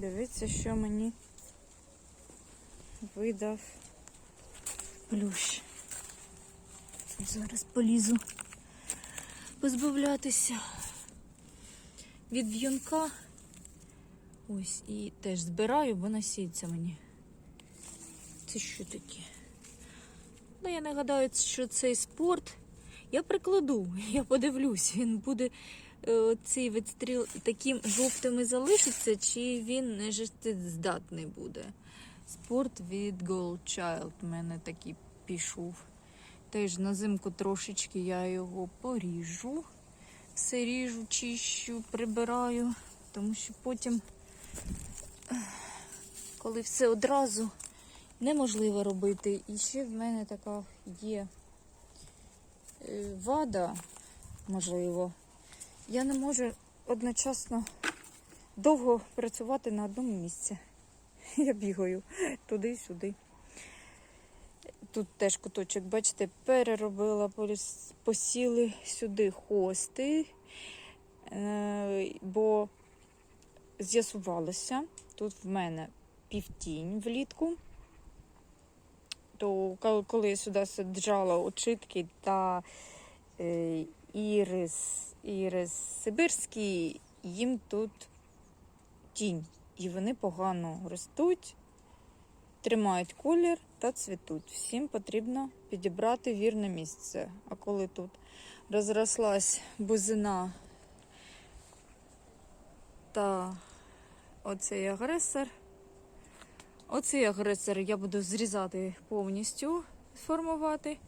Дивіться, що мені видав плющ. Зараз полізу позбавлятися від в'юнка. Ось, і теж збираю, бо насіється мені. Це що таке? Ну, я не гадаю, що цей спорт. Я прикладу, я подивлюсь, він буде цей відстріл таким жовтим і залишиться, чи він не життєздатний буде. Спорт від Gold Child в мене такий пішов. Теж на зимку трошечки я його поріжу. Все ріжу, чищу, прибираю, тому що потім, коли все одразу неможливо робити. І ще в мене така є е, вада, можливо. Я не можу одночасно довго працювати на одному місці. Я бігаю туди-сюди. Тут теж куточок, бачите, переробила, посіли сюди хости, е, бо з'ясувалося, тут в мене півтінь влітку. То коли я сюди саджала очитки та е, ірис, ірис сибирський, їм тут тінь. І вони погано ростуть, тримають колір та цвітуть. Всім потрібно підібрати вірне місце. А коли тут розрослась бузина та оцей агресор, оцей агресор я буду зрізати повністю, сформувати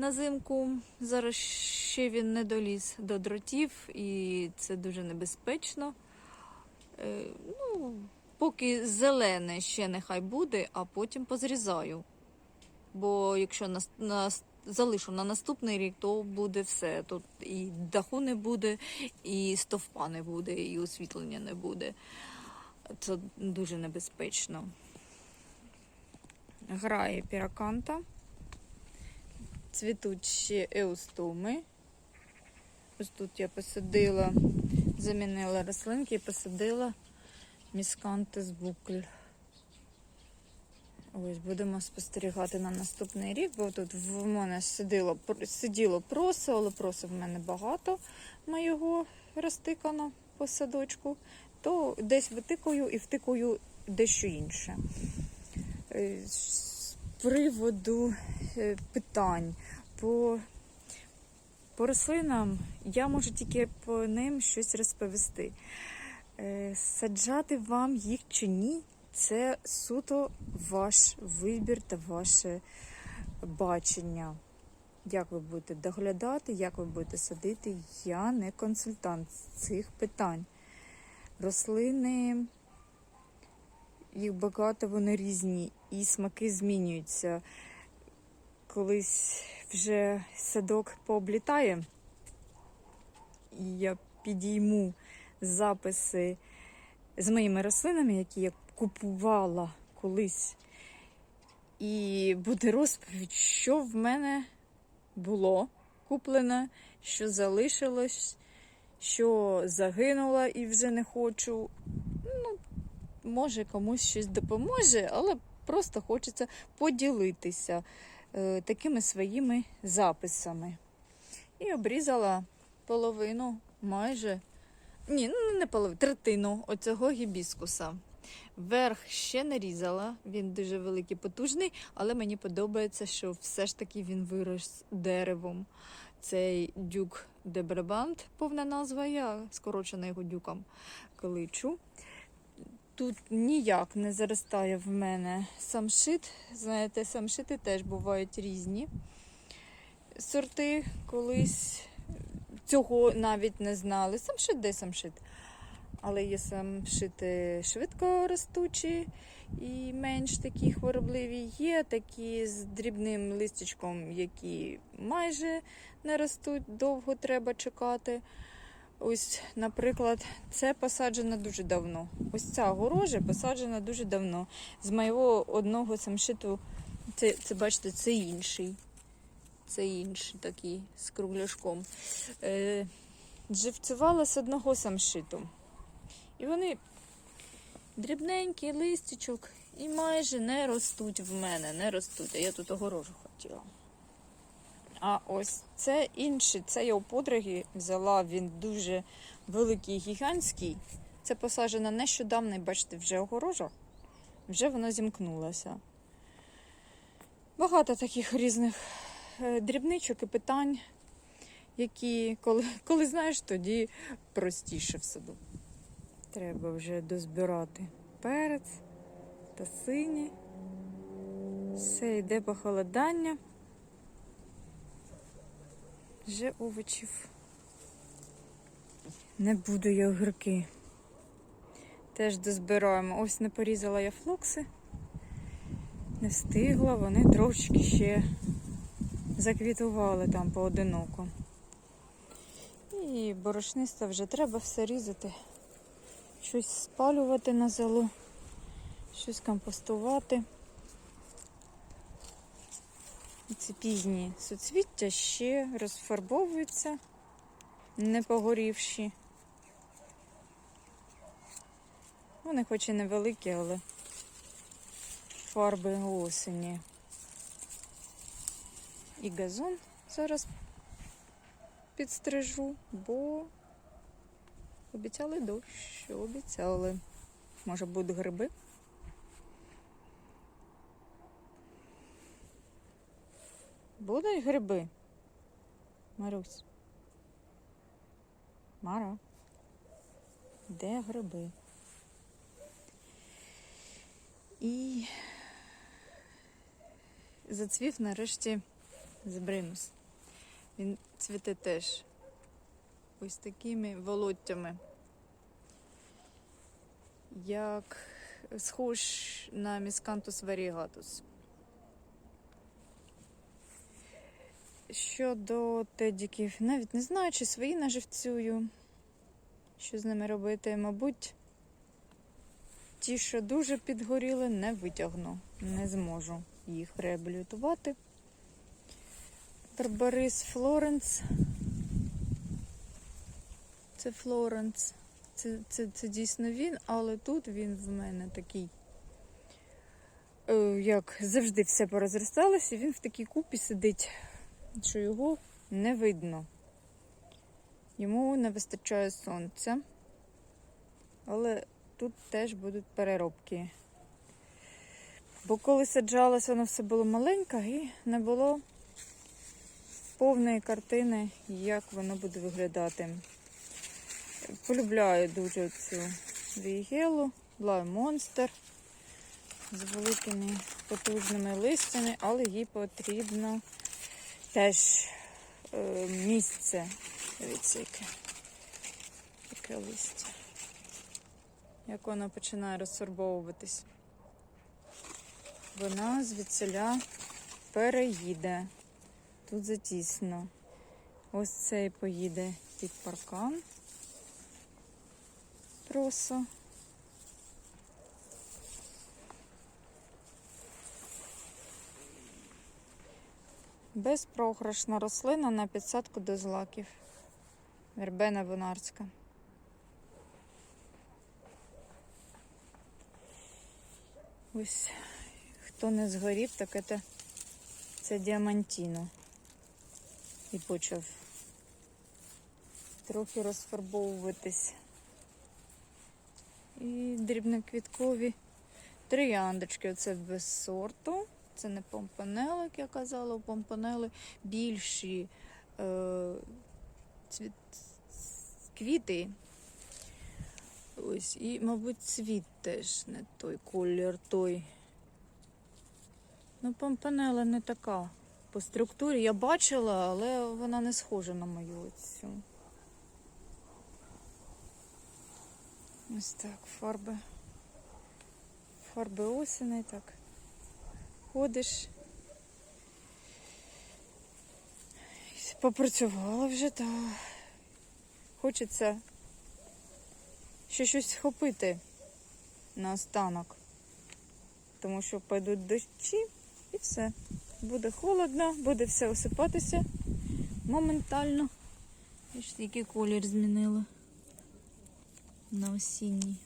на зимку. Зараз ще він не доліз до дротів, і це дуже небезпечно. Е, ну, поки зелене ще нехай буде, а потім позрізаю. Бо якщо на, на, залишу на наступний рік, то буде все. Тут і даху не буде, і стовпа не буде, і освітлення не буде. Це дуже небезпечно. Грає піраканта. Цвітуть ще еустоми. Ось тут я посадила, замінила рослинки і посадила міскантис букль. Ось будемо спостерігати на наступний рік, бо тут в мене сиділо, сиділо просо, але просо в мене багато моєго розтикано по садочку, то десь витикаю і втикаю дещо інше. Приводу е, питань по, по рослинам я можу тільки по ним щось розповісти. Е, Саджати вам їх чи ні, це суто ваш вибір та ваше бачення. Як ви будете доглядати, як ви будете садити, я не консультант цих питань. Рослини, їх багато, вони різні, і смаки змінюються. Колись вже садок пооблітає, і я підійму записи з моїми рослинами, які я купувала колись. І буде розповідь, що в мене було куплене, що залишилось, що загинула і вже не хочу. Ну, може, комусь щось допоможе, але просто хочеться поділитися е, такими своїми записами. І обрізала половину майже ні, ну не половину, третину оцього гібіскуса. Верх ще не різала, він дуже великий, потужний, але мені подобається, що все ж таки він вирос деревом. Цей дюк де Брабант, повна назва, я скорочена його дюком кличу. Тут ніяк не заростає в мене самшит. Знаєте, самшити теж бувають різні сорти колись цього навіть не знали. Самшит де самшит. Але є самшити швидко ростучі і менш такі хворобливі. Є такі з дрібним листячком, які майже не ростуть, довго треба чекати. Ось, наприклад, це посаджено дуже давно. Ось ця горожа посаджена дуже давно. З моєго одного самшиту, це, це бачите, це інший. Це інший такий з кругляшком. Е, живцювала з одного самшиту. І вони дрібненький листячок і майже не ростуть в мене, не ростуть. А я тут огорожу хотіла. А ось це інший, це я у подруги взяла, він дуже великий, гігантський. Це посаджено нещодавно, бачите, вже огорожа, вже воно зімкнулося. Багато таких різних е, дрібничок і питань, які, коли, коли знаєш, тоді простіше в саду. Треба вже дозбирати перець та сині. Все йде похолодання. Вже овочів. Не буду я огірки. Теж дозбираємо. Ось не порізала я флокси. Не встигла, вони трошечки ще заквітували там поодиноко. І борошниста вже треба все різати. Щось спалювати на золу, щось компостувати. І Ці пізні суцвіття ще розфарбовуються, не погорівші. Вони хоч і невеликі, але фарби осені. І газон зараз підстрижу, бо обіцяли дощ, обіцяли. Може будуть гриби. Будуть гриби. Марусь. Мара. Де гриби? І зацвів нарешті збринус. Він цвіте теж ось такими волоттями. Як схож на міскантус variegatus. Щодо тедіків, навіть не знаю, чи свої наживцюю, що з ними робити. Мабуть, ті, що дуже підгоріли, не витягну. Не зможу їх реабілітувати. Барбарис Флоренс. Це Флоренс. Це, це, це дійсно він, але тут він в мене такий. е, Як завжди все порозросталося, він в такій купі сидить що його не видно. Йому не вистачає сонця, але тут теж будуть переробки. Бо коли саджалось, воно все було маленьке і не було повної картини, як воно буде виглядати. Полюбляю дуже цю вігелу, Блай Монстер з великими потужними листями, але їй потрібно теж е, місце. Дивіться, яке, яке листя. Як воно починає розсорбовуватись. Вона звідсиля переїде. Тут затісно. Ось цей поїде під паркан. Просо. Безпрограшна рослина на підсадку до злаків. Вербена бонарська. Ось хто не згорів, так це, це діамантіно. І почав трохи розфарбовуватись. І дрібноквіткові трояндочки. Оце без сорту. Це не помпанели, як я казала, у помпанели більші е, цвіт, квіти. Ось, і, мабуть, цвіт теж не той колір той. Ну, помпанела не така. По структурі я бачила, але вона не схожа на мою оцю. Ось так, фарби. Фарби осені, так ходиш. Попрацювала вже, та хочеться ще щось схопити на останок. Тому що пойдуть дощі і все. Буде холодно, буде все осипатися моментально. І який колір змінила на осінній.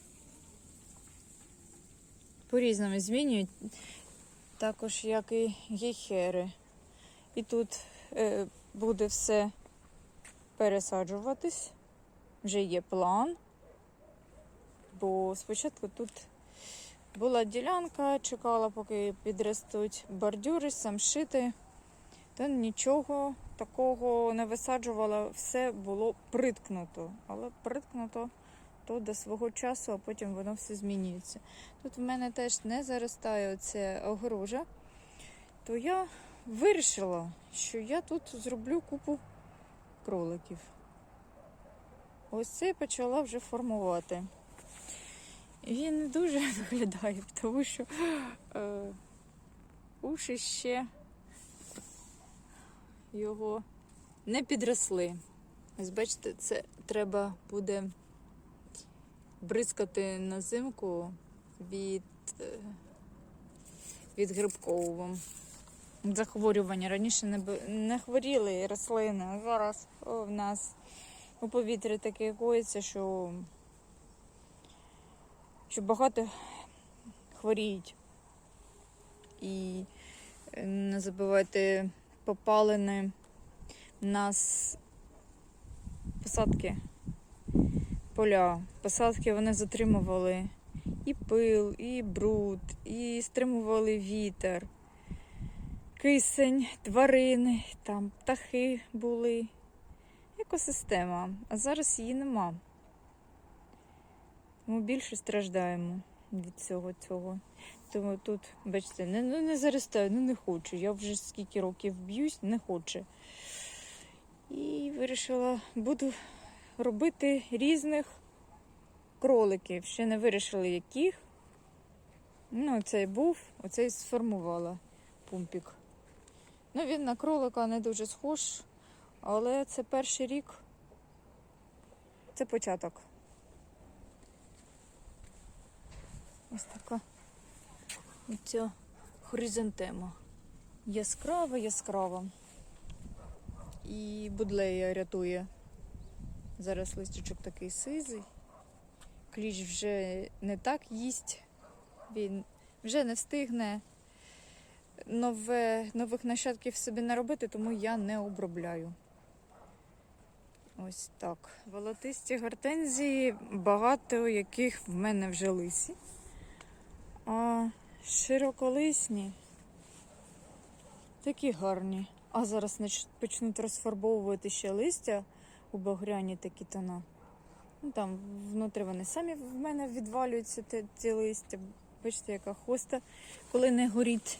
по-різному змінюють, також як і гейхери. І тут е, буде все пересаджуватись. Вже є план. Бо спочатку тут була ділянка, чекала, поки підростуть бордюри, самшити. Та нічого такого не висаджувала, все було приткнуто. Але приткнуто то до свого часу, а потім воно все змінюється. Тут в мене теж не заростає оце огорожа, то я вирішила, що я тут зроблю купу кроликів. Ось це почала вже формувати. Він не дуже виглядає, тому що е, уші ще його не підросли. Ось бачите, це треба буде бризкати на зимку від, е, від грибкового захворювання. Раніше не, не хворіли рослини, а зараз в нас у повітрі таке коїться, що, що багато хворіють. І е, не забувайте попалини. Нас посадки, поля. Посадки вони затримували і пил, і бруд, і стримували вітер, кисень, тварини, там птахи були. Екосистема. А зараз її нема. Ми більше страждаємо від цього цього. Тому тут, бачите, не, ну, не заростаю, ну не хочу. Я вже скільки років б'юсь, не хочу. І вирішила, буду робити різних кроликів. Ще не вирішила, яких. Ну, оцей був, оцей сформувала пумпік. Ну, він на кролика не дуже схож, але це перший рік. Це початок. Ось така оця хризантема. Яскрава, яскрава. І будлея рятує. Зараз листочок такий сизий. Кліч вже не так їсть. Він вже не встигне нове, нових нащадків собі не робити, тому я не обробляю. Ось так. Волотисті гортензії, багато яких в мене вже лисі. А широколисні такі гарні. А зараз почнуть розфарбовувати ще листя у багряні такі тона. Ну, там внутрі вони самі в мене відвалюються ці листя. Бачите, яка хоста, коли не горить.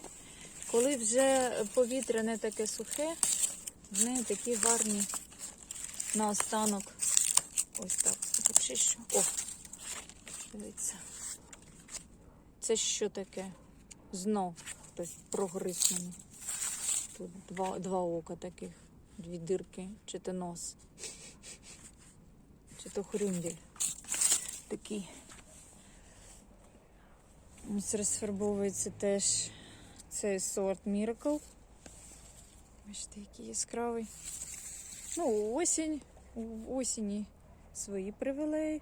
Коли вже повітря не таке сухе, вони такі гарні наостанок. Ось так. Почищу. О, дивіться. Це що таке? Знов хтось прогриз мені. Тут два, два ока таких, дві дирки, чи то нос, чи то хрюндель такий. Ось розфарбовується теж цей сорт Miracle. Бачите, який яскравий. Ну, осінь. У осені свої привілеї.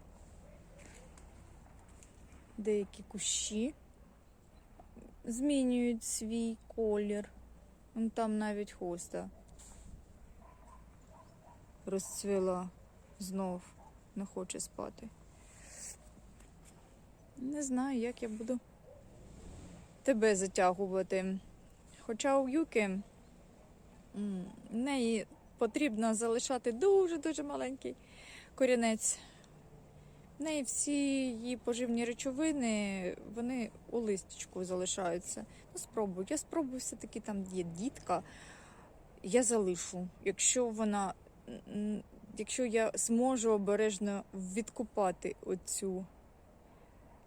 Деякі кущі змінюють свій колір. Вон там навіть хоста розцвіла знов, не хоче спати. Не знаю, як я буду тебе затягувати. Хоча у Юки в неї потрібно залишати дуже-дуже маленький корінець. В неї всі її поживні речовини, вони у листочку залишаються. Ну, спробую. Я спробую все-таки там є дітка. Я залишу. Якщо вона, якщо я зможу обережно відкупати оцю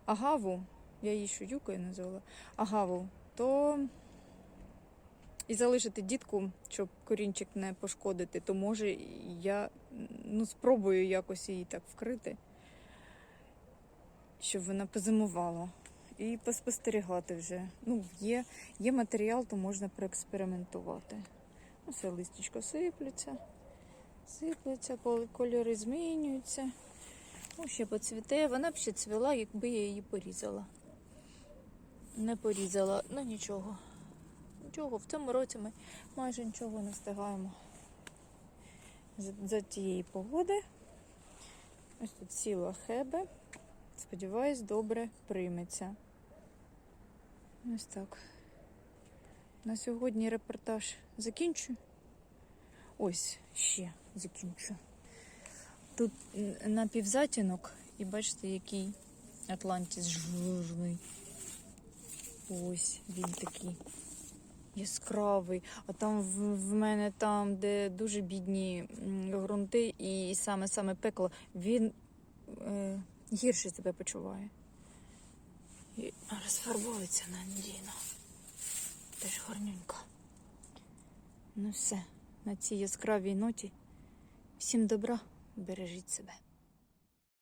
агаву, я її що юкою назвала, агаву, то і залишити дітку, щоб корінчик не пошкодити, то може я ну, спробую якось її так вкрити, щоб вона позимувала. І поспостерігати вже. Ну, є, є матеріал, то можна проекспериментувати. Ну, Все листячко сиплеться, сиплеться, кольори змінюються. Ну, ще поцвіте. Вона б ще цвіла, якби я її порізала. не порізала. Ну нічого. Нічого, в цьому році ми майже нічого не встигаємо. За, за тієї погоди. Ось тут сіла хебе. Сподіваюсь, добре прийметься. Ось так. На сьогодні репортаж закінчу. Ось ще закінчу. Тут напівзатінок, і бачите, який Атлантіс жирний. Ось він такий яскравий. А там в, в мене там, де дуже бідні м, ґрунти і саме саме пекло, він е, гірше себе почуває. І розфарбується на Андіна. Теж гарненько. Ну все, на цій яскравій ноті. Всім добра, бережіть себе.